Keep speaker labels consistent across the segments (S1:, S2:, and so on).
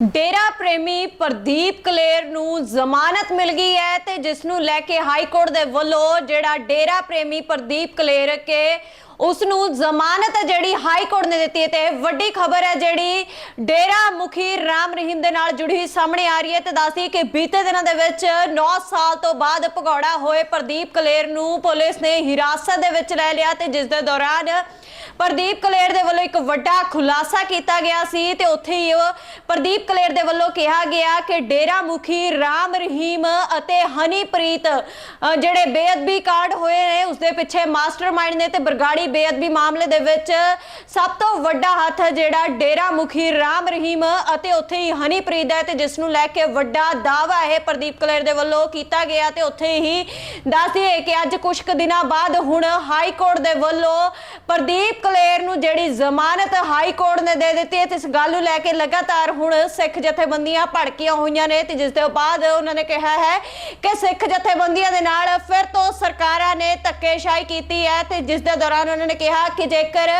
S1: ਡੇਰਾ ਪ੍ਰੇਮੀ ਪ੍ਰਦੀਪ ਕਲੇਰ ਨੂੰ ਜ਼ਮਾਨਤ ਮਿਲ ਗਈ ਹੈ ਤੇ ਜਿਸ ਨੂੰ ਲੈ ਕੇ ਹਾਈ ਕੋਰਟ ਦੇ ਵੱਲੋਂ ਜਿਹੜਾ ਡੇਰਾ ਪ੍ਰੇਮੀ ਪ੍ਰਦੀਪ ਕਲੇਰ ਕੇ ਉਸ ਨੂੰ ਜ਼ਮਾਨਤ ਜਿਹੜੀ ਹਾਈ ਕੋਰਟ ਨੇ ਦਿੱਤੀ ਹੈ ਤੇ ਵੱਡੀ ਖਬਰ ਹੈ ਜਿਹੜੀ ਡੇਰਾ ਮੁਖੀ ਰਾਮ ਰਹੀਮ ਦੇ ਨਾਲ ਜੁੜੀ ਸਾਹਮਣੇ ਆ ਰਹੀ ਹੈ ਤੇ ਦੱਸਦੀ ਕਿ ਬੀਤੇ ਦਿਨਾਂ ਦੇ ਵਿੱਚ 9 ਸਾਲ ਤੋਂ ਬਾਅਦ ਭਗੌੜਾ ਹੋਏ ਪ੍ਰਦੀਪ ਕਲੇਰ ਨੂੰ ਪੁਲਿਸ ਨੇ ਹਿਰਾਸਤ ਦੇ ਵਿੱਚ ਲੈ ਲਿਆ ਤੇ ਜਿਸ ਦੇ ਦੌਰਾਨ ਪ੍ਰਦੀਪ ਕਲੇਰ ਦੇ ਵੱਲੋਂ ਇੱਕ ਵੱਡਾ ਖੁਲਾਸਾ ਕੀਤਾ ਗਿਆ ਸੀ ਤੇ ਉੱਥੇ ਹੀ ਉਹ ਪ੍ਰਦੀਪ ਕਲੇਰ ਦੇ ਵੱਲੋਂ ਕਿਹਾ ਗਿਆ ਕਿ ਡੇਰਾ ਮੁਖੀ ਰਾਮ ਰਹੀਮ ਅਤੇ ਹਨੀਪ੍ਰੀਤ ਜਿਹੜੇ ਬੇਅਦਬੀ ਕਾਂਡ ਹੋਏ ਨੇ ਉਸ ਦੇ ਪਿੱਛੇ ਮਾਸਟਰਮਾਈਂਡ ਨੇ ਤੇ ਬਰਗਾੜੀ ਬੇਅਦਬੀ ਮਾਮਲੇ ਦੇ ਵਿੱਚ ਸਭ ਤੋਂ ਵੱਡਾ ਹੱਥ ਜਿਹੜਾ ਡੇਰਾ ਮੁਖੀ ਰਾਮ ਰਹੀਮ ਅਤੇ ਉੱਥੇ ਹੀ ਹਨੀਪ੍ਰੀਤ ਹੈ ਤੇ ਜਿਸ ਨੂੰ ਲੈ ਕੇ ਵੱਡਾ ਦਾਵਾ ਇਹ ਪ੍ਰਦੀਪ ਕਲੇਰ ਦੇ ਵੱਲੋਂ ਕੀਤਾ ਗਿਆ ਤੇ ਉੱਥੇ ਹੀ ਦੱਸ ਦਈਏ ਕਿ ਅੱਜ ਕੁਝ ਕੁ ਦਿਨਾਂ ਬਾਅਦ ਹੁਣ ਹਾਈ ਕੋਰਟ ਦੇ ਵੱਲੋਂ ਪ੍ਰਦੀਪ ਕਲੇਰ ਨੂੰ ਜਿਹੜੀ ਜ਼ਮਾਨਤ ਹਾਈ ਕੋਰਟ ਨੇ ਦੇ ਦਿੱਤੀ ਹੈ ਤੇ ਇਸ ਗੱਲ ਨੂੰ ਲੈ ਕੇ ਲਗਾਤਾਰ ਹੁਣ ਸਿੱਖ ਜਥੇਬੰਦੀਆਂ ਭੜਕੀਆਂ ਹੋਈਆਂ ਨੇ ਤੇ ਜਿਸ ਦੇ ਬਾਅਦ ਉਹਨਾਂ ਨੇ ਕਿਹਾ ਹੈ ਕਿ ਸਿੱਖ ਜਥੇਬੰਦੀਆਂ ਦੇ ਨਾਲ ਫਿਰ ਤੋਂ ਸਰਕਾਰਾਂ ਨੇ ਧੱਕੇਸ਼ਾਹੀ ਕੀਤੀ ਹੈ ਤੇ ਜਿਸ ਦੇ ਦੌਰਾਨ ਉਹਨਾਂ ਨੇ ਕਿਹਾ ਕਿ ਜੇਕਰ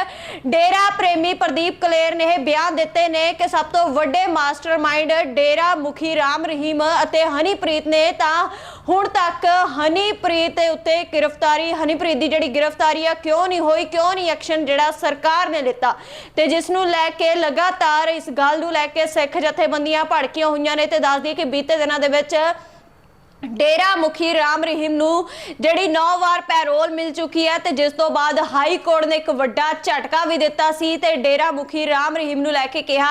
S1: ਡੇਰਾ ਪ੍ਰੇਮੀ ਪ੍ਰਦੀਪ ਕਲੇਰ ਨੇ ਇਹ ਬਿਆਨ ਦਿੱਤੇ ਨੇ ਕਿ ਸਭ ਤੋਂ ਵੱਡੇ ਮਾਸਟਰਮਾਈਂਡ ਡੇਰਾ ਮੁਖੀ ਰਾਮ ਰਹੀਮ ਅਤੇ ਹਨੀਪ੍ਰੀਤ ਨੇ, ਤਾਂ ਹੁਣ ਤੱਕ ਹਨੀਪ੍ਰੀਤ ਦੇ ਉੱਤੇ ਗ੍ਰਿਫਤਾਰੀ, ਹਨੀਪ੍ਰੀਤ ਦੀ ਜਿਹੜੀ ਗ੍ਰਿਫਤਾਰੀ ਆ, ਕਿਉਂ ਨਹੀਂ ਹੋਈ, ਕਿਉਂ ਨਹੀਂ ਐਕਸ਼ਨ ਜਿਹੜਾ ਸਰਕਾਰ ਨੇ ਲਿੱਤਾ? ਤੇ ਜਿਸ ਨੂੰ ਲੈ ਕੇ ਲਗਾਤਾਰ ਇਸ ਗੱਲ ਨੂੰ ਲੈ ਕੇ ਸਿੱਖ ਜਥੇਬੰਦੀਆਂ ਭੜਕੀਆਂ ਹੋਈਆਂ ਨੇ ਤੇ ਦੱਸਦੀ ਕਿ ਬੀਤੇ ਦਿਨਾਂ ਦੇ ਵਿੱਚ ਡੇਰਾ ਮੁਖੀ ਰਾਮ ਰਹੀਮ ਨੂੰ ਜਿਹੜੀ 9 ਵਾਰ ਪੈਰੋਲ ਮਿਲ ਚੁੱਕੀ ਹੈ ਤੇ ਜਿਸ ਤੋਂ ਬਾਅਦ ਹਾਈ ਕੋਰਟ ਨੇ ਇੱਕ ਵੱਡਾ ਝਟਕਾ ਵੀ ਦਿੱਤਾ ਸੀ ਤੇ ਡੇਰਾ ਮੁਖੀ ਰਾਮ ਰਹੀਮ ਨੂੰ ਲੈ ਕੇ ਕਿਹਾ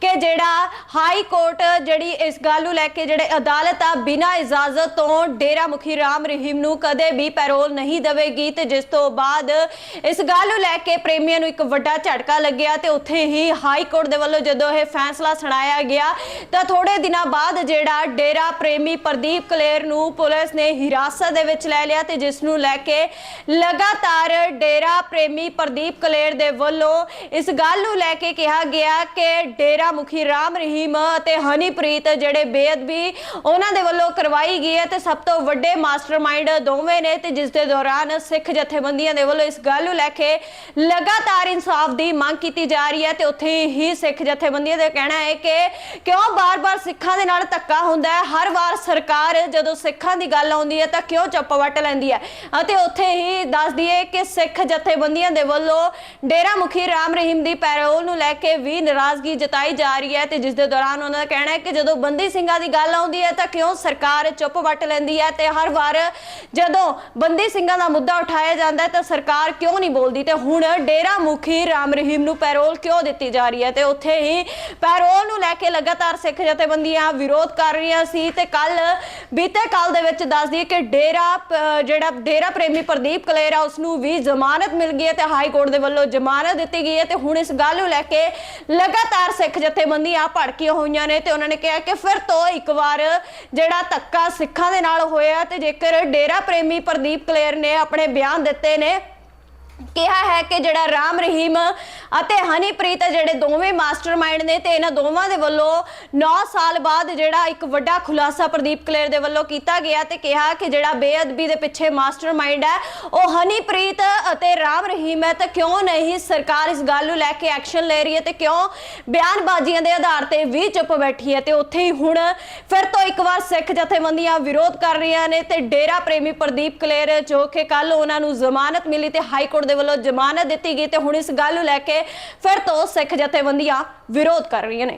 S1: ਕਿ ਜਿਹੜਾ ਹਾਈ ਕੋਰਟ ਜਿਹੜੀ ਇਸ ਗੱਲ ਨੂੰ ਲੈ ਕੇ ਜਿਹੜੇ ਅਦਾਲਤ ਆ ਬਿਨਾਂ ਇਜਾਜ਼ਤ ਤੋਂ ਡੇਰਾ ਮੁਖੀ ਰਾਮ ਰਹੀਮ ਨੂੰ ਕਦੇ ਵੀ ਪੈਰੋਲ ਨਹੀਂ ਦੇਵੇਗੀ ਤੇ ਜਿਸ ਤੋਂ ਬਾਅਦ ਇਸ ਗੱਲ ਨੂੰ ਲੈ ਕੇ ਪ੍ਰੇਮੀਆਂ ਨੂੰ ਇੱਕ ਵੱਡਾ ਝਟਕਾ ਲੱਗਿਆ ਤੇ ਉੱਥੇ ਹੀ ਹਾਈ ਕੋਰਟ ਦੇ ਵੱਲੋਂ ਜਦੋਂ ਇਹ ਫੈਸਲਾ ਸੁਣਾਇਆ ਗਿਆ ਤਾਂ ਥੋੜੇ ਦਿਨਾਂ ਬਾਅਦ ਜਿਹੜਾ ਡੇਰਾ ਪ੍ਰੇਮੀ ਪ੍ਰਦੀਪ ਕਲੇ ਕਲੇਰ ਨੂੰ ਪੁਲਿਸ ਨੇ ਹਿਰਾਸਤ ਦੇ ਵਿੱਚ ਲੈ ਲਿਆ ਤੇ ਜਿਸ ਨੂੰ ਲੈ ਕੇ ਲਗਾਤਾਰ ਡੇਰਾ ਪ੍ਰੇਮੀ ਪ੍ਰਦੀਪ ਕਲੇਰ ਦੇ ਵੱਲੋਂ ਇਸ ਗੱਲ ਨੂੰ ਲੈ ਕੇ ਕਿਹਾ ਗਿਆ ਕਿ ਡੇਰਾ ਮੁਖੀ ਰਾਮ ਰਹੀਮ ਅਤੇ ਹਨੀਪ੍ਰੀਤ ਜਿਹੜੇ ਬੇਅਦਬੀ ਉਹਨਾਂ ਦੇ ਵੱਲੋਂ ਕਰਵਾਈ ਗਈ ਹੈ ਤੇ ਸਭ ਤੋਂ ਵੱਡੇ ਮਾਸਟਰਮਾਈਂਡ ਦੋਵੇਂ ਨੇ ਤੇ ਜਿਸ ਦੇ ਦੌਰਾਨ ਸਿੱਖ ਜਥੇਬੰਦੀਆਂ ਦੇ ਵੱਲੋਂ ਇਸ ਗੱਲ ਨੂੰ ਲੈ ਕੇ ਲਗਾਤਾਰ ਇਨਸਾਫ ਦੀ ਮੰਗ ਕੀਤੀ ਜਾ ਰਹੀ ਹੈ ਤੇ ਉੱਥੇ ਹੀ ਸਿੱਖ ਜਥੇਬੰਦੀਆਂ ਦਾ ਕਹਿਣਾ ਹੈ ਕਿ ਕਿਉਂ ਬਾਰ-ਬਾਰ ਸਿੱਖਾਂ ਦੇ ਨਾਲ ਧੱਕਾ ਹੁੰਦਾ ਹੈ? ਹਰ ਵਾਰ ਸਰਕਾਰ ਜਦੋਂ ਸਿੱਖਾਂ ਦੀ ਗੱਲ ਆਉਂਦੀ ਹੈ ਤਾਂ ਕਿਉਂ ਚੁੱਪ ਵੱਟ ਲੈਂਦੀ ਹੈ? ਅਤੇ ਉੱਥੇ ਹੀ ਦੱਸ ਦਈਏ ਕਿ ਸਿੱਖ ਜਥੇਬੰਦੀਆਂ ਦੇ ਵੱਲੋਂ ਡੇਰਾ ਮੁਖੀ ਰਾਮ ਰਹੀਮ ਦੀ ਪੈਰੋਲ ਨੂੰ ਲੈ ਕੇ ਵੀ ਨਾਰਾਜ਼ਗੀ ਜਤਾਈ ਜਾ ਰਹੀ ਹੈ ਤੇ ਜਿਸ ਦੇ ਦੌਰਾਨ ਉਹਨਾਂ ਦਾ ਕਹਿਣਾ ਹੈ ਕਿ ਜਦੋਂ ਬੰਦੀ ਸਿੰਘਾਂ ਦੀ ਗੱਲ ਆਉਂਦੀ ਹੈ ਤਾਂ ਕਿਉਂ ਸਰਕਾਰ ਚੁੱਪ ਵੱਟ ਲੈਂਦੀ ਹੈ ਤੇ ਹਰ ਵਾਰ ਜਦੋਂ ਬੰਦੀ ਸਿੰਘਾਂ ਦਾ ਮੁੱਦਾ ਉਠਾਇਆ ਜਾਂਦਾ ਹੈ ਤਾਂ ਸਰਕਾਰ ਕਿਉਂ ਨਹੀਂ ਬੋਲਦੀ? ਤੇ ਹੁਣ ਡੇਰਾ ਮੁਖੀ ਰਾਮ ਰਹੀਮ ਨੂੰ ਪੈਰੋਲ ਕਿਉਂ ਦਿੱਤੀ ਜਾ ਰਹੀ ਹੈ? ਤੇ ਉੱਥੇ ਹੀ ਪੈਰੋਲ ਨੂੰ ਲੈ ਕੇ ਲਗਾਤਾਰ ਸਿੱਖ ਜਥੇਬੰਦੀਆਂ ਵਿਰੋਧ ਕਰ ਰਹੀਆਂ ਸੀ ਤੇ ਕੱਲ ਬੀਤੇ ਕੱਲ ਦੇ ਵਿੱਚ ਦੱਸ ਦਈਏ ਕਿ ਡੇਰਾ ਜਿਹੜਾ ਡੇਰਾ ਪ੍ਰੇਮੀ ਪ੍ਰਦੀਪ ਕਲੇਰ ਉਸ ਨੂੰ ਵੀ ਜ਼ਮਾਨਤ ਮਿਲ ਗਈ ਹੈ ਤੇ ਹਾਈ ਕੋਰਟ ਦੇ ਵੱਲੋਂ ਜ਼ਮਾਨਤ ਦਿੱਤੀ ਗਈ ਹੈ ਤੇ ਹੁਣ ਇਸ ਗੱਲ ਨੂੰ ਲੈ ਕੇ ਲਗਾਤਾਰ ਸਿੱਖ ਜਥੇਬੰਦੀਆਂ ਭੜਕੀਆਂ ਹੋਈਆਂ ਨੇ ਤੇ ਉਹਨਾਂ ਨੇ ਕਿਹਾ ਕਿ ਫਿਰ ਤੋਂ ਇੱਕ ਵਾਰ ਜਿਹੜਾ ਧੱਕਾ ਸਿੱਖਾਂ ਦੇ ਨਾਲ ਹੋਇਆ ਤੇ ਜੇਕਰ ਡੇਰਾ ਪ੍ਰੇਮੀ ਪ੍ਰਦੀਪ ਕਲੇਰ ਨੇ ਆਪਣੇ ਬਿਆਨ ਦਿੱਤੇ ਨੇ ਕਿਹਾ ਹੈ ਕਿ ਜਿਹੜਾ ਰਾਮ ਰਹੀਮ ਅਤੇ ਹਨੀਪ੍ਰੀਤ ਜਿਹੜੇ ਦੋਵੇਂ ਮਾਸਟਰਮਾਈਂਡ ਨੇ ਤੇ ਇਹਨਾਂ ਦੋਵਾਂ ਦੇ ਵੱਲੋਂ 9 ਸਾਲ ਬਾਅਦ ਜਿਹੜਾ ਇੱਕ ਵੱਡਾ ਖੁਲਾਸਾ ਪ੍ਰਦੀਪ ਕਲੇਰ ਦੇ ਵੱਲੋਂ ਕੀਤਾ ਗਿਆ ਤੇ ਕਿਹਾ ਕਿ ਜਿਹੜਾ ਬੇਅਦਬੀ ਦੇ ਪਿੱਛੇ ਮਾਸਟਰਮਾਈਂਡ ਹੈ, ਉਹ ਹਨੀਪ੍ਰੀਤ ਅਤੇ ਰਾਮ ਰਹੀਮ ਹੈ ਤਾਂ ਕਿਉਂ ਨਹੀਂ ਸਰਕਾਰ ਇਸ ਗੱਲ ਨੂੰ ਲੈ ਕੇ ਐਕਸ਼ਨ ਲੈ ਰਹੀ ਹੈ ਤੇ ਕਿਉਂ ਬਿਆਨਬਾਜ਼ੀਆਂ ਦੇ ਆਧਾਰ ਤੇ ਵੀ ਚੁੱਪ ਬੈਠੀ ਹੈ ਤੇ ਉੱਥੇ ਹੀ ਹੁਣ ਫਿਰ ਤੋਂ ਇੱਕ ਵਾਰ ਸਿੱਖ ਜਥੇਬੰਦੀਆਂ ਵਿਰੋਧ ਕਰ ਰਹੀਆਂ ਨੇ ਤੇ ਡੇਰਾ ਪ੍ਰੇਮੀ ਪ੍ਰਦੀਪ ਕਲੇਰ ਜੋ ਕਿ ਕੱਲ ਉਹਨਾਂ ਨੂੰ ਜ਼ਮਾਨਤ ਮਿਲੀ ਤੇ ਹਾਈ ਕੋਰਟ ਦੇ ਵੱਲੋਂ ਜ਼ਮਾਨਤ ਦਿੱਤੀ ਗਈ ਤੇ ਹੁਣ ਇਸ ਗੱਲ ਨੂੰ ਲੈ ਕੇ ਫਿਰ ਤੋਂ ਸਿੱਖ ਜਥੇਬੰਦੀਆਂ ਵਿਰੋਧ ਕਰ ਰਹੀਆਂ ਨੇ।